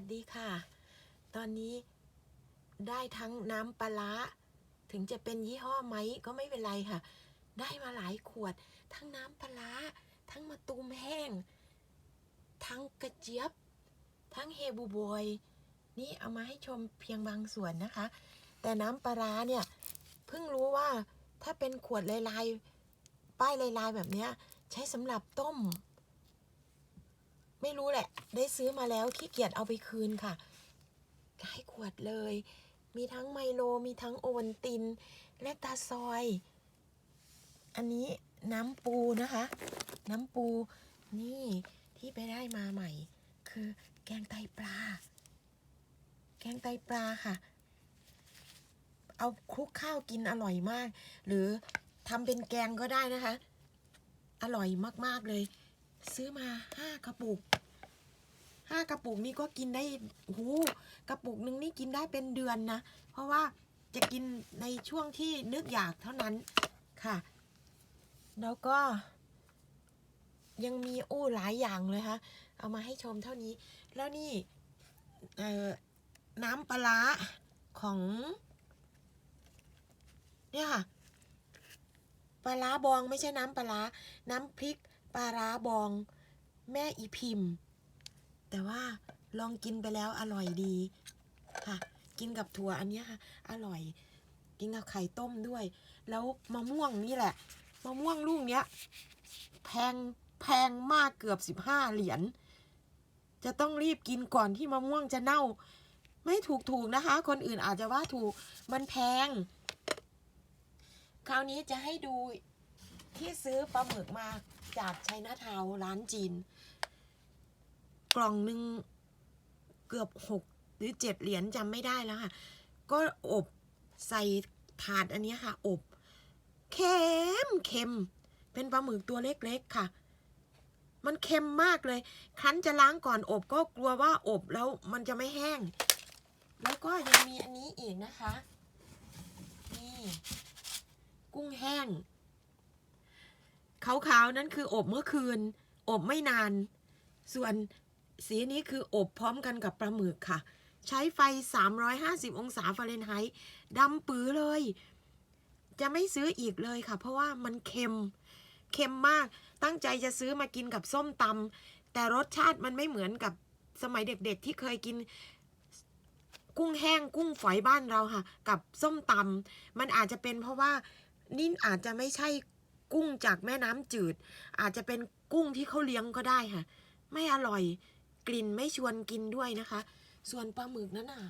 วัสดีค่ะ ตอนนี้ได้ทั้งน้ำปลาถึงจะเป็นยี่ห้อไหมก็ไม่เป็นไรค่ะ ได้มาหลายขวด ทั้งน้ำปลาทั้งมะตูมแห้ง ทั้งกระเจี๊ยบ ทั้งเฮบูบอย นี่เอามาให้ชมเพียงบางส่วนนะคะ แต่น้ำปลาเนี่ยเพิ่งรู้ว่าถ้าเป็นขวดลายๆ ป้ายลายๆแบบนี้ใช้สำหรับต้ม ไม่รู้แหละ ได้ซื้อมาแล้วขี้เกียจเอาไปคืนค่ะหลายขวดเลย มีทั้งไมโล มีทั้งโอวัลติน และตาซอย อันนี้น้ำปูนะคะ น้ำปูนี่ที่ไปได้มาใหม่ คือแกงไตปลา แกงไตปลาค่ะ เอาคลุกข้าวกินอร่อยมาก หรือทำเป็นแกงก็ได้นะคะ อร่อยมาก ๆ เลย ซื้อมาห้ากระปุกห้ากระปุกนี่ก็กินได้โอ้โหกระปุกหนึ่งนี่กินได้เป็นเดือนนะ เพราะว่าจะกินในช่วงที่นึกอยากเท่านั้นค่ะ แล้วก็ ยังมีโอ้หลายอย่างเลยค่ะเอามาให้ชมเท่านี้ แล้วนี่น้ำปลาของ เนี่ยค่ะปลาบองไม่ใช่น้ำปลา น้ำพริก ปลาร้าบอง แม่อีพิมพ์ แต่ว่าลองกินไปแล้วอร่อยดีค่ะ กินกับถั่วอันเนี้ยค่ะ อร่อย กินกับไข่ต้มด้วย แล้วมะม่วงนี่แหละ มะม่วงลูกเนี้ย แพงแพงมากเกือบสิบห้าเหรียญ จะต้องรีบกินก่อนที่มะม่วงจะเน่า ไม่ถูกถูกนะคะ คนอื่นอาจจะว่าถูก มันแพง คราวนี้จะให้ดูที่ซื้อปลาหมึกมา จากไชน่าทาวร้านจีน กล่องหนึ่งเกือบหกหรือเจ็ดเหรียญจำไม่ได้แล้วค่ะ ก็อบใส่ถาดอันนี้ค่ะ อบเค็มเค็ม เป็นปลาหมึกตัวเล็กๆค่ะ มันเค็มมากเลย คั้นจะล้างก่อนอบก็กลัวว่าอบแล้วมันจะไม่แห้ง แล้วก็ยังมีอันนี้อีกนะคะ นี่ กุ้งแห้ง ขาวๆ นั่นคืออบเมื่อคืน อบไม่นาน ส่วนสีนี้คืออบพร้อมกันกับปลาหมึกค่ะ ใช้ไฟ 350 องศาฟาเรนไฮต์ดำปื้อเลย จะไม่ซื้ออีกเลยค่ะ เพราะว่ามันเค็ม เค็มมาก ตั้งใจจะซื้อมากินกับส้มตำแต่รสชาติมันไม่เหมือนกับสมัยเด็กๆ ที่เคยกินกุ้งแห้งกุ้งฝอยบ้านเราค่ะ กับส้มตำมันอาจจะเป็นเพราะว่านี่อาจจะไม่ใช่ กุ้งจากแม่น้ำจืด อาจจะเป็นกุ้งที่เขาเลี้ยงก็ได้ค่ะ ไม่อร่อยกลิ่นไม่ชวนกินด้วยนะคะ ส่วนปลาหมึกนั้นอะ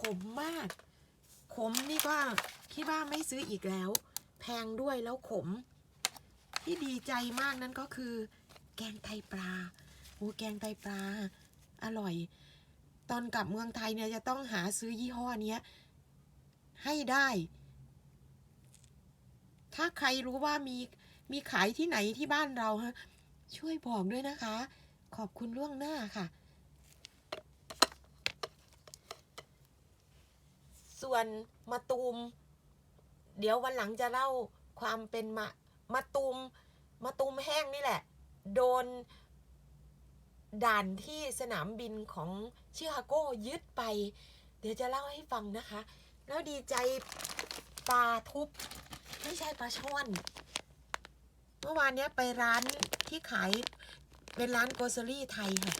ขมมากขมนี่ก็คิดว่าไม่ซื้ออีกแล้ว แพงด้วยแล้วขม ที่ดีใจมากนั้นก็คือ แกงไตปลาโอ้แกงไตปลา อร่อย ตอนกลับเมืองไทยเนี่ยจะต้องหาซื้อยี่ห้อนี้ให้ได้ ถ้าใครรู้ว่ามี มีขายที่ไหนที่บ้านเราฮะ ช่วยบอกด้วยนะคะ ขอบคุณล่วงหน้าค่ะ ส่วนมะตูม เดี๋ยววันหลังจะเล่าความเป็นมะมะตูมมะตูมแห้งนี่แหละ โดนด่านที่สนามบินของชิคาโกยึดไป เดี๋ยวจะเล่าให้ฟังนะคะ แล้วดีใจปลาทุบ ไม่ใช่ปลาช่อน เมื่อวานเนี้ยไปร้านที่ขายเป็นร้านโกซอรี่ไทยค่ะ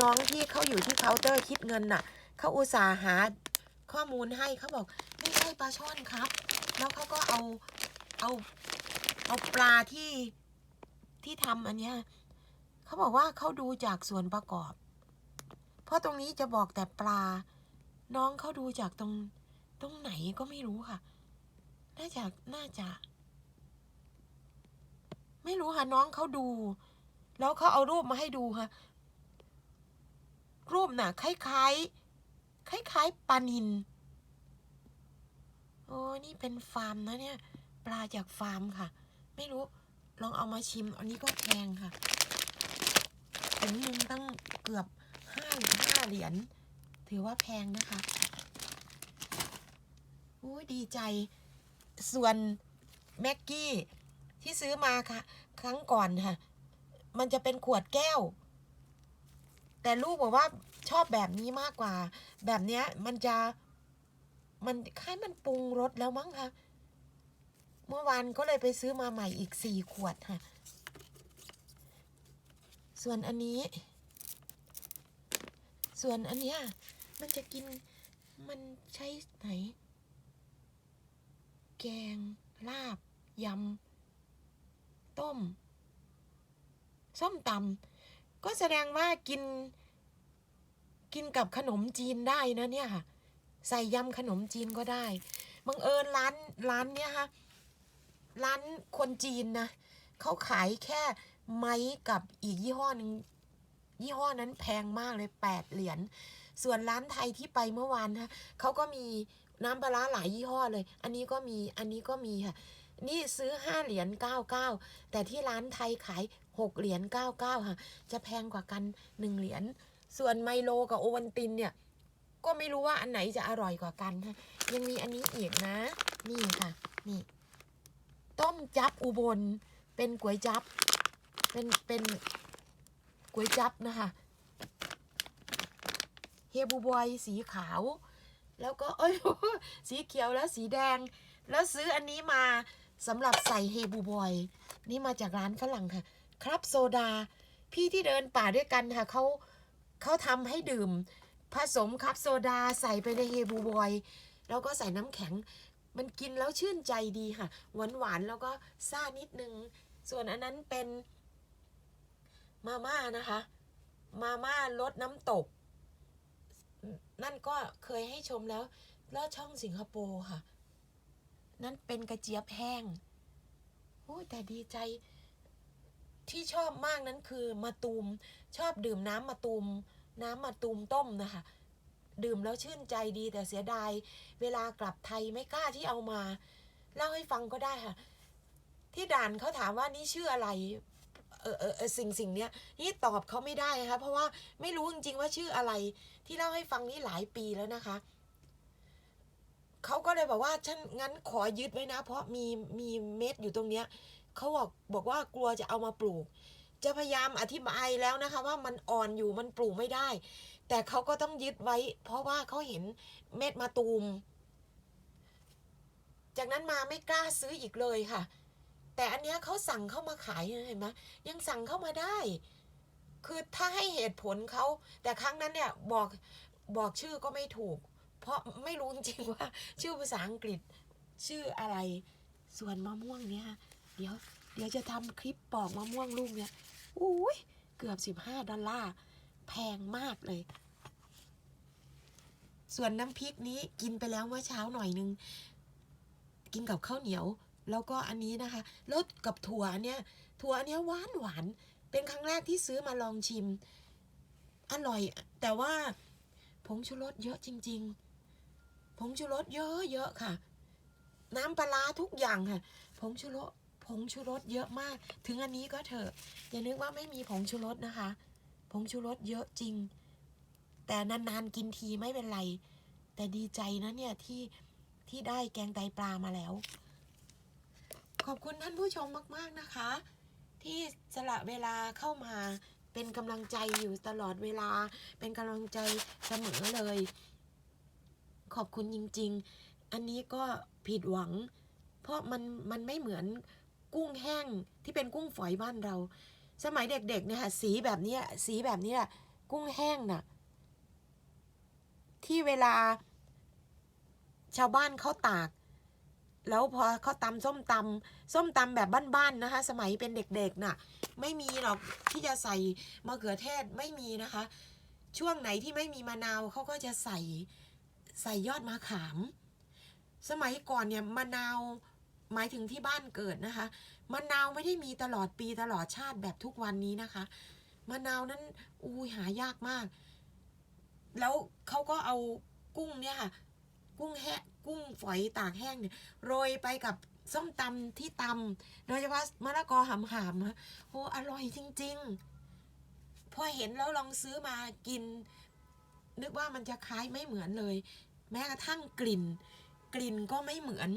น้องที่เขาอยู่ที่เคาน์เตอร์คิดเงินน่ะเขาอุตส่าห์หาข้อมูลให้เขาบอกไม่ใช่ปลาช่อนครับ แล้วเขาก็เอาเอาเอาปลาที่ที่ทำอันเนี้ยเขาบอกว่าเขาดูจากส่วนประกอบ เพราะตรงนี้จะบอกแต่ปลา น้องเขาดูจากตรงตรงไหนก็ไม่รู้ค่ะ น่าจะน่าจะ ไม่รู้ค่ะน้องเขาดู แล้วเขาเอารูปมาให้ดูค่ะ รูปน่ะ คล้ายๆ คล้ายๆปลานินโอ้นี่เป็นฟาร์มนะเนี่ย ปลาจากฟาร์มค่ะ ไม่รู้ลองเอามาชิม อันนี้ก็แพงค่ะถุงนึงตั้งเกือบห้าห้าเหรียญถือว่าแพงนะคะโอ้ยดีใจ ส่วนแม็กกี้ ที่ซื้อมาค่ะ ครั้งก่อนค่ะ มันจะเป็นขวดแก้ว แต่ลูกบอกว่าชอบแบบนี้มากกว่า แบบเนี้ยมันจะมันคล้ายมันปรุงรสแล้วมั้งคะเมื่อวานก็เลยไปซื้อมาใหม่อีกสี่ขวดค่ะ ส่วนอันนี้ ส่วนอันเนี้ยมันจะกินมันใช้ไหน แกง ลาบ ยำ ต้ม ส้มตำก็แสดงว่ากิน กินกับขนมจีนได้นะเนี่ยค่ะ ใส่ยำขนมจีนก็ได้บังเอิญร้านร้านเนี้ยค่ะร้านคนจีนนะเขาขายแค่ไม้กับอีกยี่ห้อหนึ่งยี่ห้อนั้นแพงมากเลยแปดเหรียญส่วนร้านไทยที่ไปเมื่อวานนะเขาก็มีน้ำปลาร้าหลายยี่ห้อเลย อันนี้ก็มี อันนี้ก็มีค่ะ นี่ซื้อห้าเหรียญเก้าเก้าแต่ที่ร้านไทยขายหกเหรียญเก้าเก้าค่ะ จะแพงกว่ากันหนึ่งเหรียญส่วนไมโลกับโอวันตินเนี่ย ก็ไม่รู้ว่าอันไหนจะอร่อยกว่ากันค่ะยังมีอันนี้อีกนะ นี่ค่ะ นี่ ต้มจับอุบล เป็นก๋วยจับ เป็นเป็นก๋วยจับนะคะเฮบูบอยสีขาว แล้วก็เอ้ยสีเขียวและสีแดง แล้วซื้ออันนี้มา สำหรับใส่เฮบูบอย นี่มาจากร้านฝรั่งค่ะ ครับโซดา พี่ที่เดินป่าด้วยกันค่ะเขาเขาทำให้ดื่ม ผสมครับโซดาใส่ไปในเฮบูบอย แล้วก็ใส่น้ำแข็ง มันกินแล้วชื่นใจดีค่ะ หวานหวานๆแล้วก็ซ่านิดนึง ส่วนอันนั้นเป็นมาม่านะคะ มาม่ารสน้ำตก นั่นก็เคยให้ชมแล้วลอดช่องสิงคโปร์ค่ะ นั่นเป็นกระเจี๊ยบแห้งโอ้แต่ดีใจที่ชอบมากนั้นคือมาตูมชอบดื่มน้ำมาตูม น้ำมาตูมต้มนะคะ ดื่มแล้วชื่นใจดีแต่เสียดาย เวลากลับไทยไม่กล้าที่เอามา เล่าให้ฟังก็ได้ค่ะ ที่ด่านเขาถามว่านี่ชื่ออะไรเออเออเออสิ่งสิ่งเนี้ยนี่ตอบเขาไม่ได้นะคะเพราะว่าไม่รู้จริงๆว่าชื่ออะไรที่เล่าให้ฟังนี่หลายปีแล้วนะคะ เขาก็เลยบอกว่าฉันงั้นขอยึดไว้นะ เพราะมีมีเม็ดอยู่ตรงเนี้ยเขาบอกบอกว่ากลัวจะเอามาปลูก จะพยายามอธิบายแล้วนะคะ ว่ามันอ่อนอยู่มันปลูกไม่ได้ แต่เขาก็ต้องยึดไว้ เพราะว่าเขาเห็นเม็ดมาตูม จากนั้นมาไม่กล้าซื้ออีกเลยค่ะ แต่อันเนี้ยเขาสั่งเข้ามาขายเห็นไหมยังสั่งเข้ามาได้ คือถ้าให้เหตุผลเขาแต่ครั้งนั้นเนี่ยบอกบอกชื่อก็ไม่ถูก เพราะไม่รู้จริงๆว่า ชื่อภาษาอังกฤษชื่ออะไรส่วนมะม่วงเนี่ยเดี๋ยวเดี๋ยวจะทำคลิปปอกมะม่วงลูกเนี่ยอุ้ยเกือบสิบห้าดอลลาร์ แพงมากเลย ส่วนน้ำพริกนี้กินไปแล้วเมื่อเช้าหน่อยนึง กินกับข้าวเหนียว แล้วก็อันนี้นะคะแล้วกับถั่วเนี่ยถั่วอันเนี้ยหวานหวานเป็นครั้งแรกที่ซื้อมาลองชิม อร่อย แต่ว่าผงชูรสเยอะจริง ๆ ผงชูรสเยอะๆค่ะ น้ำปลาร้าทุกอย่างค่ะ ผงชูรสผงชูรสเยอะมาก ถึงอันนี้ก็เถอะ อย่านึกว่าไม่มีผงชูรสนะคะ ผงชูรสเยอะจริง แต่นานๆกินทีไม่เป็นไร แต่ดีใจนะเนี่ยที่ที่ได้แกงไตปลามาแล้ว ขอบคุณท่านผู้ชมมากๆนะคะ ที่สละเวลาเข้ามาเป็นกำลังใจอยู่ตลอดเวลา เป็นกำลังใจเสมอเลย ขอบคุณจริง ๆ อันนี้ก็ผิดหวัง เพราะมันมันไม่เหมือนกุ้งแห้งที่เป็นกุ้งฝอยบ้านเรา สมัยเด็กๆเนี่ยค่ะสีแบบนี้สีแบบนี้ยกุ้งแห้งน่ะ ที่เวลา ชาวบ้านเขาตาก แล้วพอเขาตำส้มตำส้มตำแบบบ้านๆนะคะ สมัยเป็นเด็กๆน่ะ ไม่มีหรอกที่จะใส่มะเขือเทศไม่มีนะคะ ช่วงไหนที่ไม่มีมะนาวเขาก็จะใส่ ใส่ยอดมะขาม สมัยก่อนเนี่ยมะนาวหมายถึงที่บ้านเกิดนะคะมะนาวไม่ได้มีตลอดปีตลอดชาติแบบทุกวันนี้นะคะมะนาวนั้นอุ้ยหายากมาก แล้วเขาก็เอากุ้งเนี่ยค่ะ กุ้งแห้กุ้งฝอยตากแห้งเนี่ยโรยไปกับส้มตำที่ตำโดยเฉพาะมะละกอหำหามนะโอ้อร่อยจริง ๆ พอเห็นแล้วลองซื้อมากิน นึกว่ามันจะคล้ายไม่เหมือนเลย แม้กระทั่งกลิ่น กลิ่นก็ไม่เหมือน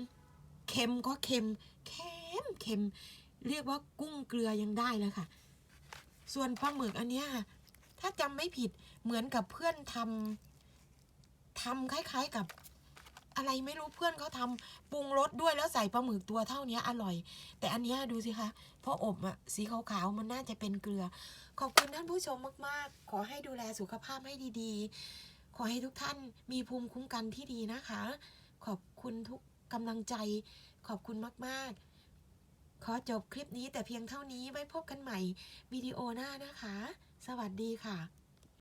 เค็มก็เค็มเค็มเค็ม เรียกว่ากุ้งเกลือยังได้เลยค่ะ ส่วนปลาหมึกอันเนี้ยถ้าจำไม่ผิดเหมือนกับเพื่อนทำทำคล้าย ๆกับอะไรไม่รู้เพื่อนเขาทำปรุงรสด้วยแล้วใส่ปลาหมึกตัวเท่านี้อร่อย แต่อันนี้ดูสิคะพออบอะสีขาวๆมันน่าจะเป็นเกลือ ขอบคุณท่านผู้ชมมากๆ ขอให้ดูแลสุขภาพให้ดีๆ อให้ทุกท่านมีภูมิคุ้มกันที่ดีนะคะ ขอบคุณทุกกำลังใจ ขอบคุณมาก ๆ ขอจบคลิปนี้แต่เพียงเท่านี้ไว้พบกันใหม่วิดีโอหน้านะคะ สวัสดีค่ะ